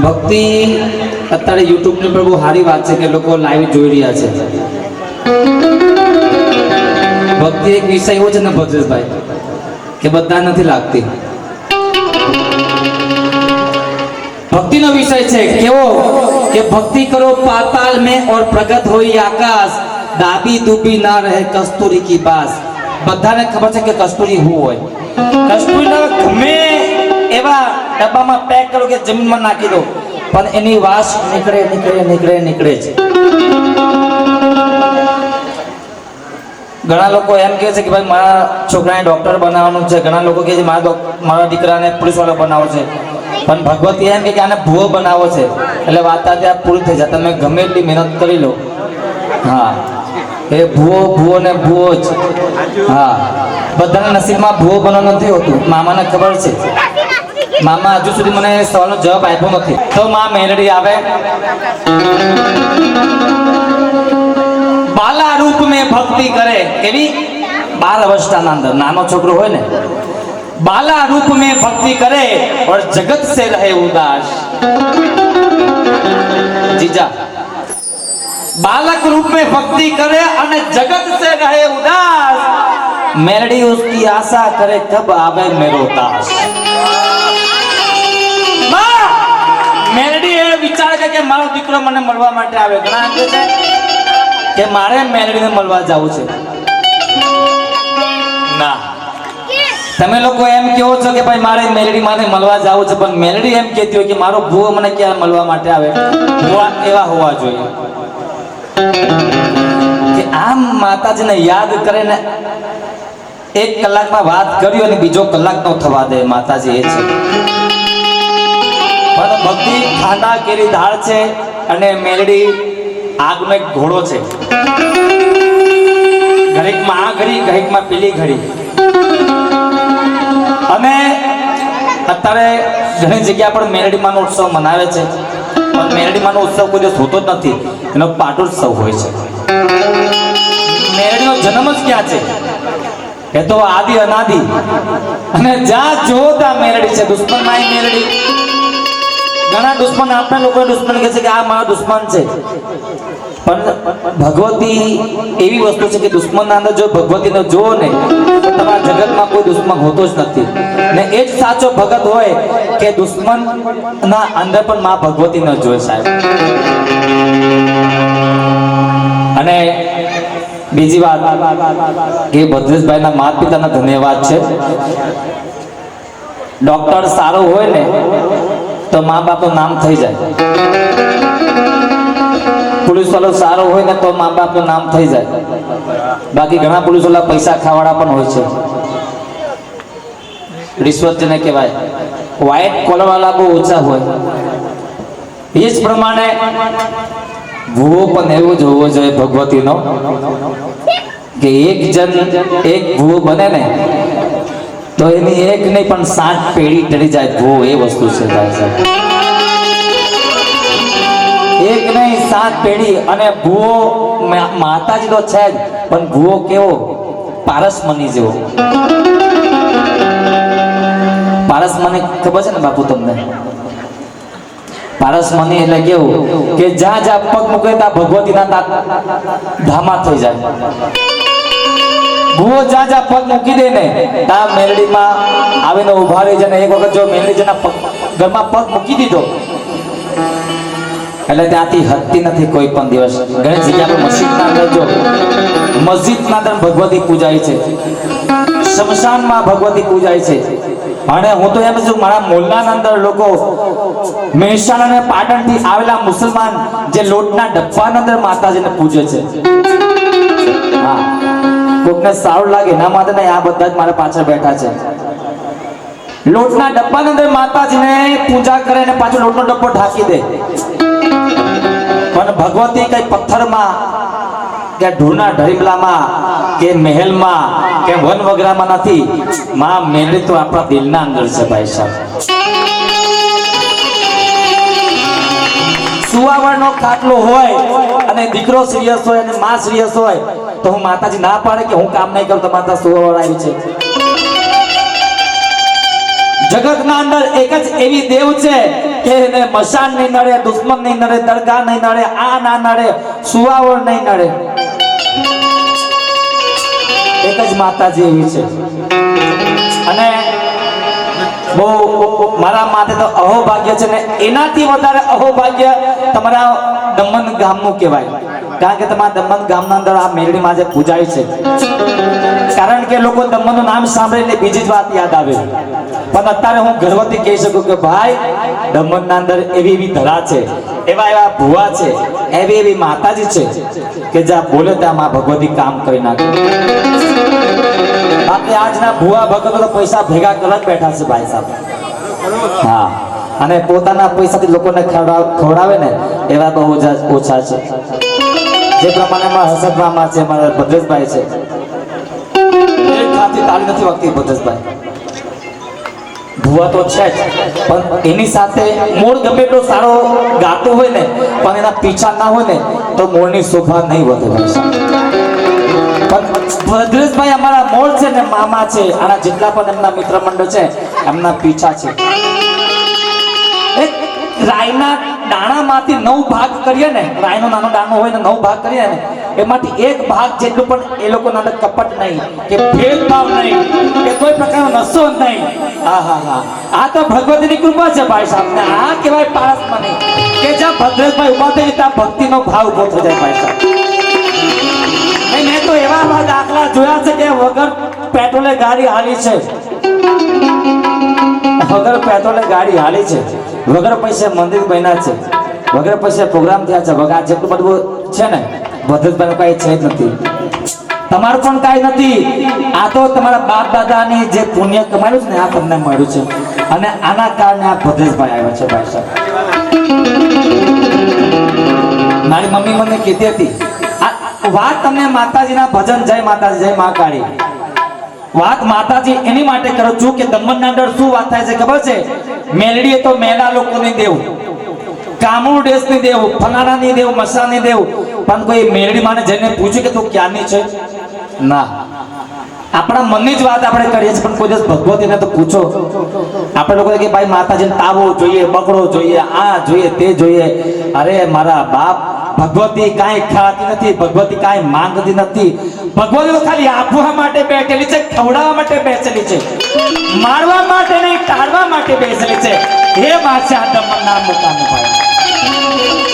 ભક્તિ અત્યારે યુટ્યુબની ઉપર બહુ સારી વાત છે કે લોકો લાઈવ જોઈ રહ્યા છે. ભક્તિ એક વિષય એવો છે ને ભદ્રેશભાઈ, કે બધા નથી લાગતી. ભક્તિનો વિષય છે કેવો? કે ભક્તિ કરો પાતાલ મેં ઓર પ્રગટ હોય આકાશ દાબી દુબી ના રહે કસ્તુરી કી પાસ બધાને ખબર છે કે કસ્તુરી હું હોય? કસ્તુરી ગમે એવા ડબ્બામાં પેક કરો કે જમીનમાં નાખી દો. પણ એની વાસ નીકળે નીકળે નીકળે નીકળે છે. ઘણા લોકો એમ કહે છે કે ભાઈ, મારા છોકરાને ડોક્ટર બનાવવાનું છે. ઘણા લોકો કહે છે, મારા મારા દીકરાને પોલીસવાળો બનાવો છે. પણ ભગવતી એમ કે આને ભૂવો બનાવો છે. એટલે વાત ત્યાં પૂરી થઈ જાય. તમે ગમે એટલી મહેનત કરી લો. હા. એ ભૂવો ભૂવો ને ભૂવો જ. હા. બધાના નસીબમાં ભૂવો બનવાનું નથી હોતું. મામાને ખબર છે. મામા હજુ સુધી મને સવાલનો જવાબ આપ્યો નથી. તો માં મેલડી આવે. બાલા રૂપ મેં ભક્તિ કરે કેવી બાર અવસ્થાના અંદર. નાનો છોકરો હોય ને. બાલા રૂપ મેં ભક્તિ કરે ઓર જગત સે રહે ઉદાસ. જીજા. બાલક રૂપ में ભક્તિ કરે અને જગત સે રહે ઉદાસ. મેલડી ઉસકી આશા કરે, કબ આવે મેરો તાશ મેલડી એ વિચાર છે કે મારો દીકરો મને મળવા માટે આવે. ઘણા કે છે કે મારે મેલડીને મળવા જવું છે. ના. તમે લોકો એમ કહો છો કે ભાઈ મારે મેલડી માને મળવા જવું છે, પણ મેલડી એમ કહેતી હોય કે મારો ભૂવો મને ક્યારે મળવા માટે આવે? એવા હોવા જોઈએ. કે આમ માતાજીને યાદ કરે ને એક કલાકમાં વાત કરી અને બીજો કલાક નો થવા દે. માતાજી એ છે. ભક્તિ ખાંડા કેરી ધાળ છે અને મેલડી આગનો એક ઘોડો છે. ઘડીકમાં આ ઘડી ઘડીકમાં પેલી ઘડી. અને અત્યારે ઘણી જગ્યા પર મેલડીમાંનો ઉત્સવ મનાવે છે. પણ મેલડીમાંનો ઉત્સવ કોઈ દિવસ હોતો જ નથી. એનો પાટોત્સવ હોય છે. મેલડીનો જન્મ જ ક્યાં છે? એ તો આદિ અનાદિ. અને જ્યાં જો ત્યાં મેલડી છે દુશ્મનમાં મેલડી. ઘણા દુશ્મન આપણા લોકો દુશ્મન કહે છે કે આ મારા દુશ્મન છે. પણ ભગવતી એવી વસ્તુ છે કે દુશ્મનના અંદર જો ભગવતીને જુઓ ને તમારા જગતમાં કોઈ દુશ્મન હોતો જ નથી. ને એ જ સાચો ભગત હોય કે દુશ્મનના અંદર પણ માં ભગવતી ન જોઈ સાહેબ. અને બીજી વાત કે ભદ્રેશભાઈના માતા પિતાના ધન્યવાદ છે. ડોક્ટર સારો હોય ને તો મા બાપનું નામ થઈ જાય. પોલીસ વાળો સારો હોય ને તો મા બાપનું નામ થઈ જાય. બાકી ઘણા પોલીસવાળા પૈસા ખાવાળા પણ હોય છે. રિશ્વત જેને કહેવાય. વ્હાઇટ કોલર વાળા બહુ ઓછા હોય. એ જ પ્રમાણે ભૂવો પણ એવું જ હોવો જોઈએ ભગવતીનો, કે એક જન એક ભૂવો બને ને તો એની એક નહીં, પણ સાત પેઢી ટળી જાય. ભૂવો એ વસ્તુ છે, ભાઈ સાહેબ. એક નહીં, સાત પેઢી અને ભૂવો માતાજી તો છે જ, પણ ભૂવો કેવો? પારસમની જેવો. પારસમની ખબર છે ને બાપુ તમને? પારસમની એટલે કેવું? કે જ્યાં જ્યાં પગ મૂકે ત્યાં ભગવતીના ધામા થઈ જાય. ભૂવો જ્યાં જ્યાં પગ મૂકી દે ને ત્યાં મેલડીમાં આવીને ઊભા રહી જાય એક વખત જો મેલડી જેના પગ, ઘરમાં પગ મૂકી દીધો. એટલે ત્યાંથી હટતી નથી કોઈ પણ દિવસ. ઘણી જગ્યા પર મસ્જિદના અંદર જો, મસ્જિદના અંદર ભગવતી પૂજાય છે. શમશાનમાં ભગવતી પૂજાય છે. અને હું તો એમ છું, મારા મોલ્લાના અંદર લોકો મહેસાણા અને પાટણથી આવેલા મુસલમાન જે લોટના ડબ્બાના અંદર માતાજીને પૂજે છે. હા. કોકને સારું લાગે. એના માટે નહીં, આ બધા જ મારા પાછળ બેઠા છે. લોટના ડબ્બાની અંદર માતાજીને પૂજા કરે અને પાછો લોટનો ડબ્બો ઢાંકી દે. પણ ભગવતી કઈ પથ્થરમાં કે ઢૂના ઢરીબલામાં કે મહેલમાં કે વન વગરામાં નથી માં મેળવી તો આપણા દિલના અંદર છે ભાઈ સાહેબ. સુવાવડનો ખાટલો હોય અને દીકરો સિરિયસ હોય અને માં સિરિયસ હોય તો હું માતાજી ના પાડે કે હું કામ નહીં કરું? તો માતા સુવાવડ આવી છે. જગતના અંદર એક જ એવી દેવ છે કે એને મશાન નહીં નડે, દુશ્મન નહીં નડે, દરગાહ નહીં નડે, આ ના નડે, સુવાવળ નહીં નડે. એક જ માતાજી એવી છે. અને બહુ મારા માટે તો અહોભાગ્ય છે ને એનાથી વધારે અહોભાગ્ય તમારા દમન ગામનું કહેવાય. કારણ કે તમારા દમણ ગામના અંદર આ મેળવી જે પૂજાય છે. કારણ કે લોકો દમણનું નામ સાંભળીને બીજી જ વાત યાદ આવે. પણ અત્યારે હું ગર્વથી કહી શકું કે ભાઈ, દમણના અંદર એવી એવી ધરા છે, એવા એવા ભુવા છે, એવી એવી માતાજી છે કે જ્યાં બોલે ત્યાં માં ભગવતી કામ કરી નાખે. બાકી આજના ભુવા ભગવતો પૈસા ભેગા કરવા જ બેઠા છે ભાઈ સાહેબ. હા, અને પોતાના પૈસાથી લોકોને ખવડાવ- ને, એવા બહુ ઓછા છે. જે પ્રમાણે મારા મામા છે મારા ભદ્રેશભાઈ છે. હાથથી તાળી નથી વાગતી ભદ્રેશભાઈ. ભુવા તો છે જ, પણ એની સાથે મૂળ ગમે એટલો સારો ગાતો હોય ને, પણ એના પીછા ના હોય ને, તો મૂળની શોભા નહીં વધે પણ ભદ્રેશભાઈ અમારા મોળ છે ને, મામા છે, આના જેટલા પણ એમના મિત્ર મંડળ છે, એમના પીછા છે. રાયના દાણામાંથી નવ ભાગ કરીએ ને, રાયનો નાનો દાણો હોય ને, નવ ભાગ કરીએ ને, એમાંથી એક ભાગ જેટલું પણ એ લોકોના અંદર કપટ નહીં, કે ભેદભાવ નહીં, કે કોઈ પ્રકારનો નશો નહીં. હા હા હા. આ તો ભગવતીની કૃપા છે, ભાઈ સાહેબ. ને આ કહેવાય પારસમાં નહીં કે જ્યાં ભદ્રેશભાઈ ઊભા થઈ ત્યાં ભક્તિનો ભાવ ઊભો થઈ જાય, ભાઈ સાહેબ. મેં તો એવા એવા દાખલા જોયા છે કે વગર પેટ્રોલે ગાડી હાલી છે. વગર પેટ્રોલે ગાડી હાલી છે. વગર પૈસે મંદિર બન્યા છે. વગર પૈસે પ્રોગ્રામ થયા છે. વગર જેટલું બધું છે ને ભદ્રતભાઈ કઈ છે જ નથી. તમારું પણ કાંઈ નથી. આ તો તમારા બાપ દાદાની જે પુણ્ય કમાયું છે ને, આ તમને મળ્યું છે. અને આના કારણે આ ભદ્રેશભાઈ આવ્યો છે, ભાઈ સાહેબ. મારી મમ્મી મને કીધી હતી વાત તમને માતાજીના ભજન, જય માતાજી, જય મા કાળી. વાત માતાજી એની માટે કરું છું કે દમણના અંદર શું વાત થાય છે ખબર છે? મેલડીએ તો મેલા લોકોને દેવું. કામરૂ દેશની દેવું, ફલાણાની દેવું, મસાની દેવું. પણ કોઈ મેલડી માને જઈને પૂછ્યું કે તું ક્યાંની છે? ના. આપણા મનની જ વાત આપણે કરીએ છીએ, પણ કોઈ દિવસ ભગવતીને તો પૂછો. આપણે લોકો કે ભાઈ માતાજીને તાવો જોઈએ, બગડો જોઈએ, આ જોઈએ, તે જોઈએ. અરે, મારા બાપ ભગવતી કાંઈ ખાતી નથી, ભગવતી કાંઈ માંગતી નથી. ભગવતી ખાલી આપવા માટે બેઠેલી છે, ખવડાવવા માટે બેસેલી છે, મારવા માટે નહીં, ટાળવા માટે બેસેલી છે. એ માસે આ દમણના મુકામે ભાઈ